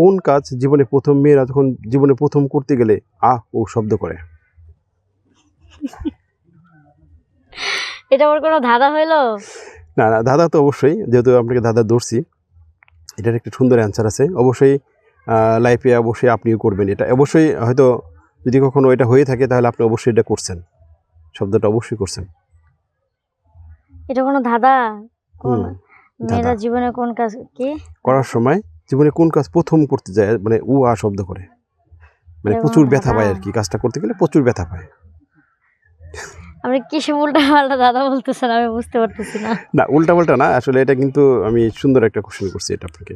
কোন কাজ জীবনে প্রথম মেয়েরা যখন জীবনে প্রথম করতে গেলে আহ ও শব্দ করে? এটা ওর কোনো ধাঁধা হইল? না না দাদা তো অবশ্যই যেহেতু আপনাকে দাদা ধরছি। এটার একটা সুন্দর অ্যান্সার আছে। অবশ্যই লাইফে অবশ্যই আপনিও করবেন এটা। অবশ্যই হয়তো যদি কখনো এটা হয়ে থাকে তাহলে আপনি অবশ্যই এটা করছেন। শব্দটা অবশ্যই করছেন। এটা কোনো ধাঁধা। মেয়েরা জীবনে কোন কাজ কি? করার সময় জীবনে কোন কাজ প্রথম করতে যায় মানে উ আ শব্দ করে। মানে প্রচুর ব্যথা পায় আর কি কাজটা করতে গেলে প্রচুর ব্যথা পায়। আপনি কিসে উল্টা পাল্টা দাদা বলতেছেন আমি বুঝতে পারতেছি না। না উল্টা পাল্টা না আসলে এটা কিন্তু আমি সুন্দর একটা কোশ্চেন করছি এটা আপনাকে।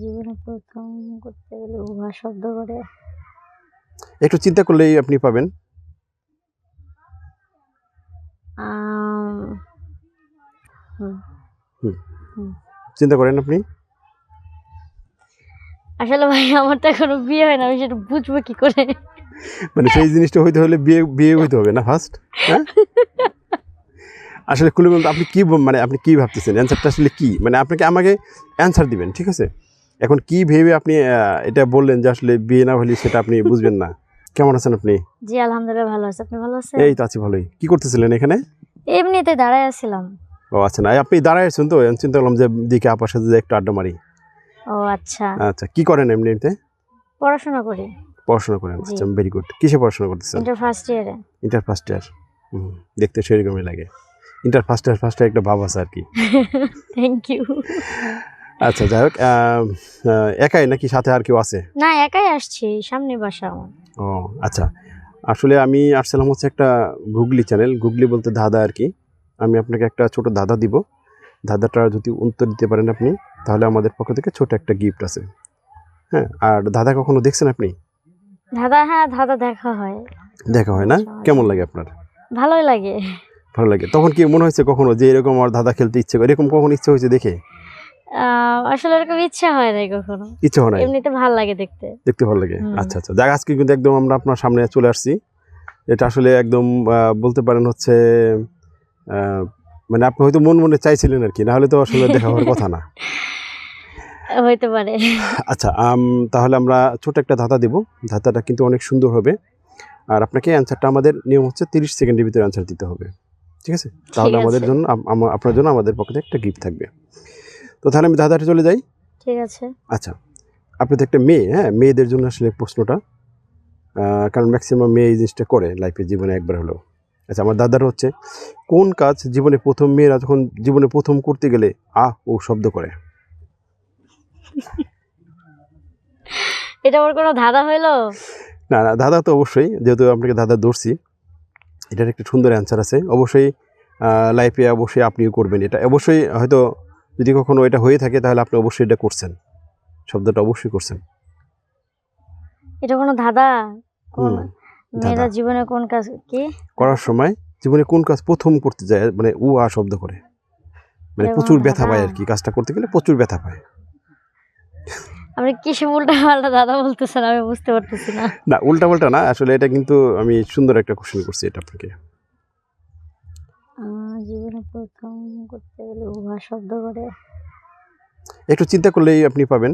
জীবনে প্রথম করতে গেলে উহা শব্দ করে। একটু চিন্তা করলেই আপনি পাবেন। আম, চিন্তা করেন আপনি? আসলে ভাই আমার তো এখনও বিয়ে হয় না আমি সেটা বুঝব কি করে? মানে সেই জিনিসটা হইতে হলে বিয়ে বিয়ে হইতে হবে না ফার্স্ট হ্যাঁ? আসলে বলুন আপনি কি মানে আপনি কি ভাবতেছেন? অ্যান্সারটা আসলে কি? মানে আপনাকে আমাকে অ্যান্সার দিবেন ঠিক আছে? এখন কি ভেবে আপনি এটা বললেন যে আসলে বিয়ে না হলে সেটা আপনি বুঝবেন না? কেমন আছেন আপনি? জি আলহামদুলিল্লাহ ভালো আছে। আপনি ভালো আছেন? এই তো আছি ভালোই। কি করতেছিলেন এখানে? এমনিতে দাঁড়ায় আছিলাম। ও আচ্ছা না আপনি দাঁড়ায় আছেন তো আমি চিন্তা করলাম যে দিকে আপার সাথে একটু আড্ডা মারি। ও আচ্ছা। আচ্ছা কি করেন এমনিতে? পড়াশোনা করি। পড়াশোনা করেন আচ্ছা ভেরি গুড কিসে পড়াশোনা করতেছেন? ইন্টার ফার্স্ট ইয়ারে ইন্টার ফার্স্ট ইয়ার দেখতে সেরকমই লাগে। Inter first year first year একটা ভাব আছে আর কি। থ্যাংক ইউ আচ্ছা যাই হোক একাই নাকি সাথে আর কেউ আছে? না একাই আসছি সামনে বাসা আমার। ও আচ্ছা। আসলে আমি আসছিলাম হচ্ছে একটা গুগলি চ্যানেল গুগলি বলতে দাদা আর কি। আমি আপনাকে একটা ছোট দাদা দিব। দাদাটা যদি উত্তর দিতে পারেন আপনি তাহলে আমাদের পক্ষ থেকে ছোট একটা গিফট আছে। হ্যাঁ আর দাদা কখনো দেখছেন আপনি? দাদা হ্যাঁ দাদা দেখা হয়। দেখা হয় না? কেমন লাগে আপনার? ভালোই লাগে। ভালো লাগে। তখন কি মনে হয়েছে কখনো যে এরকম আমার দাদা খেলতে ইচ্ছে করে? এরকম কখনো ইচ্ছে হয়েছে দেখে? আসলে এরকম ইচ্ছা হয় নাই কখনো। ইচ্ছে হয় না এমনিতে ভালো লাগে দেখতে। দেখতে ভালো লাগে? আচ্ছা আচ্ছা। দেখ আজকে কিন্তু একদম আমরা আপনার সামনে চলে আসছি। এটা আসলে একদম বলতে পারেন হচ্ছে মানে আপনি হয়তো মন মনে চাইছিলেন আর কি না হলে তো আসলে দেখা হওয়ার কথা না। হইতে পারে। আচ্ছা তাহলে আমরা ছোট একটা ধাঁধা দেব। ধাঁধাটা কিন্তু অনেক সুন্দর হবে। আর আপনাকে অ্যান্সারটা আমাদের নিয়ম হচ্ছে তিরিশ সেকেন্ডের ভিতরে অ্যান্সার দিতে হবে। ঠিক আছে? তাহলে আমাদের জন্য আপনার জন্য আমাদের পক্ষে একটা গিফট থাকবে। তো তাহলে আমি ধাঁধাটা চলে যাই। ঠিক আছে। আচ্ছা আপনি তো একটা মেয়ে হ্যাঁ? মেয়েদের জন্য আসলে প্রশ্নটা। কারণ ম্যাক্সিমাম মেয়ে এই জিনিসটা করে লাইফে জীবনে একবার হলেও। আচ্ছা আমার দাদার হচ্ছে কোন কাজ জীবনে প্রথম মেয়েরা যখন জীবনে প্রথম করতে গেলে আহ ও শব্দ করে? এটা ওর কোনো ধাঁধা হইল? না না দাদা তো অবশ্যই যেহেতু আপনাকে দাদা ধরছি এটার একটা সুন্দর অ্যান্সার আছে। অবশ্যই লাইফে অবশ্যই আপনিও করবেন এটা। অবশ্যই হয়তো যদি কখনো এটা হয়ে থাকে তাহলে আপনি অবশ্যই এটা করছেন। শব্দটা অবশ্যই করছেন। এটা কোনো ধাঁধা? মেয়েরা জীবনে কোন কাজ কি? করার সময় জীবনে কোন কাজ প্রথম করতে যায় মানে উ আ শব্দ করে। মানে প্রচুর ব্যথা পায় আর কি কাজটা করতে গেলে প্রচুর ব্যথা পায়। আপনি কিসে উল্টা পাল্টা দাদা বলতেছেন আমি বুঝতে পারতেছি না। না উল্টা পাল্টা না আসলে এটা কিন্তু আমি সুন্দর একটা কোশ্চেন করছি এটা আপনাকে। জীবনে প্রথম করতে গেলে উহা শব্দ করে। একটু চিন্তা করলেই আপনি পাবেন।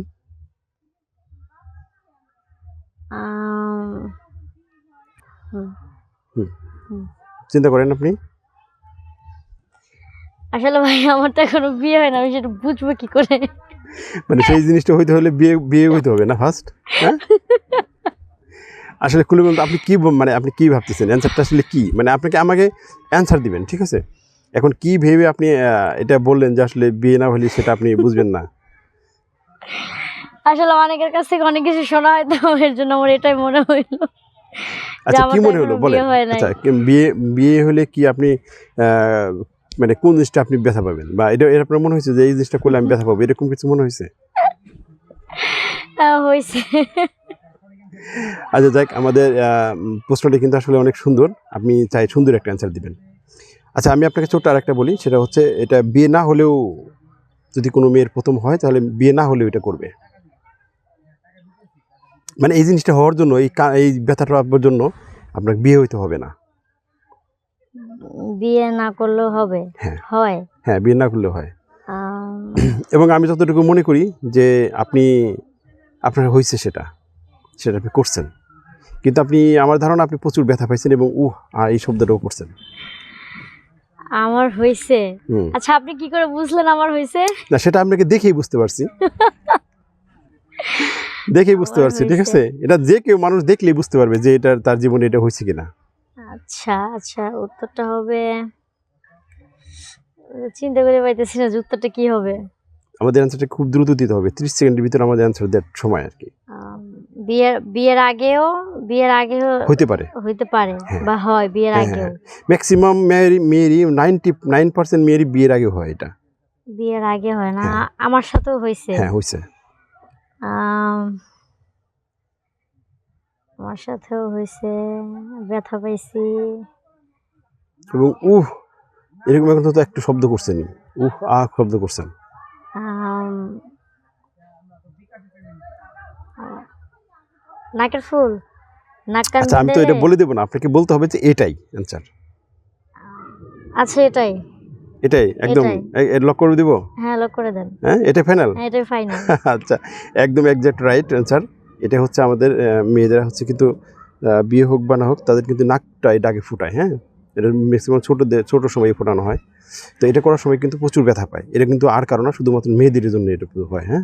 আম, চিন্তা করেন আপনি? আসলে ভাই আমার তো এখনও বিয়ে হয় না আমি সেটা বুঝব কি করে? মানে সেই জিনিসটা হইতে হলে বিয়ে বিয়ে হইতে হবে না ফার্স্ট হ্যাঁ? আসলে বলুন আপনি কি মানে আপনি কি ভাবতেছেন? অ্যান্সারটা আসলে কি? মানে আপনাকে আমাকে অ্যান্সার দিবেন ঠিক আছে? এখন কি ভেবে আপনি এটা বললেন যে আসলে বিয়ে না হলে সেটা আপনি বুঝবেন না? আসলে অনেকের কাছ থেকে অনেক কিছু শোনা হয় তো এর জন্য আমার এটাই মনে হইল। আচ্ছা কি মনে হলো? নাই। আচ্ছা বিয়ে বিয়ে হলে কি আপনি মানে কোন জিনিসটা আপনি ব্যথা পাবেন? বা এটা এটা আপনার মনে হয়েছে যে এই জিনিসটা করলে আমি ব্যথা পাবো? এরকম কিছু মনে হয়েছে? হয়েছে। আচ্ছা যাক আমাদের প্রশ্নটি কিন্তু আসলে অনেক সুন্দর। আপনি চাই সুন্দর একটা অ্যান্সার দিবেন। আচ্ছা আমি আপনাকে ছোট্ট আরেকটা বলি সেটা হচ্ছে এটা বিয়ে না হলেও যদি কোনো মেয়ের প্রথম হয় তাহলে বিয়ে না হলেও এটা করবে। মানে এই জিনিসটা হওয়ার জন্য এই এই ব্যথাটা জন্য আপনার বিয়ে হইতে হবে না। বিয়ে না করলেও হবে? হ্যাঁ। হয়? হ্যাঁ বিয়ে না করলেও হয়। এবং আমি যতটুকু মনে করি যে আপনি আপনার হয়েছে সেটা সেটা আপনি করছেন। কিন্তু আপনি আমার ধারণা আপনি প্রচুর ব্যথা পাইছেন এবং উহ এই শব্দটাও করছেন। আমার হয়েছে আচ্ছা আপনি কি করে বুঝলেন আমার হয়েছে না সেটা আপনাকে দেখেই বুঝতে পারছি। দেখেই বুঝতে পারছি ঠিক আছে? এটা যে কেউ মানুষ দেখলেই বুঝতে পারবে যে এটা তার জীবনে এটা হয়েছে কিনা। আচ্ছা আচ্ছা উত্তরটা হবে চিন্তা করে পাইতেছি না উত্তরটা কি হবে। আমাদের অ্যান্সারটা খুব দ্রুত দিতে হবে ত্রিশ সেকেন্ডের ভিতরে আমাদের অ্যান্সার দেওয়ার সময় আর কি। বিয়ের বিয়ের আগেও বিয়ের আগেও হইতে পারে। হইতে পারে হ্যাঁ। বা হয় বিয়ের আগেও। ম্যাক্সিমাম মেয়েরই মেয়েরই নাইনটি নাইন পার্সেন্ট মেয়েরই বিয়ের আগে হয় এটা। বিয়ের আগে হয় না হ্যাঁ। আমার সাথেও হয়েছে হ্যাঁ হয়েছে আমার সাথেও হয়েছে ব্যথা পাইছি। এবং উহ এরকম এখন তো একটু শব্দ করছেন। উহ আহ শব্দ করছেন। নাকের ফুল আচ্ছা আমি তো এটা বলে দেবো না আপনাকে বলতে হবে যে এটাই অ্যান্সার আচ্ছা এটাই। এটাই? একদম। লক করে দিব? হ্যাঁ লক করে দেন। হ্যাঁ এটা ফাইনাল হ্যাঁ, এটাই ফাইনাল আচ্ছা একদম একজ্যাক্ট রাইট অ্যান্সার এটা হচ্ছে আমাদের মেয়েদের হচ্ছে কিন্তু বিয়ে হোক বা না হোক তাদের কিন্তু নাকটা এটা আগে ফুটায় হ্যাঁ? এটা ম্যাক্সিমাম ছোটোদের ছোটো সময় ফোটানো হয়। তো এটা করার সময় কিন্তু প্রচুর ব্যথা পায়। এটা কিন্তু আর কারণ না শুধুমাত্র মেয়েদের জন্য এটা হয় হ্যাঁ?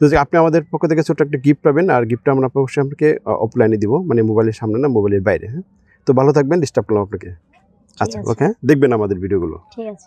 তো যে আপনি আমাদের পক্ষ থেকে ছোট্ট একটা গিফট পাবেন আর গিফটটা আমরা অবশ্যই আপনাকে অফলাইনে দিব মানে মোবাইলের সামনে না মোবাইলের বাইরে হ্যাঁ? তো ভালো থাকবেন ডিস্টার্ব করলাম আপনাকে। আচ্ছা। ওকে দেখবেন আমাদের ভিডিওগুলো ঠিক আছে।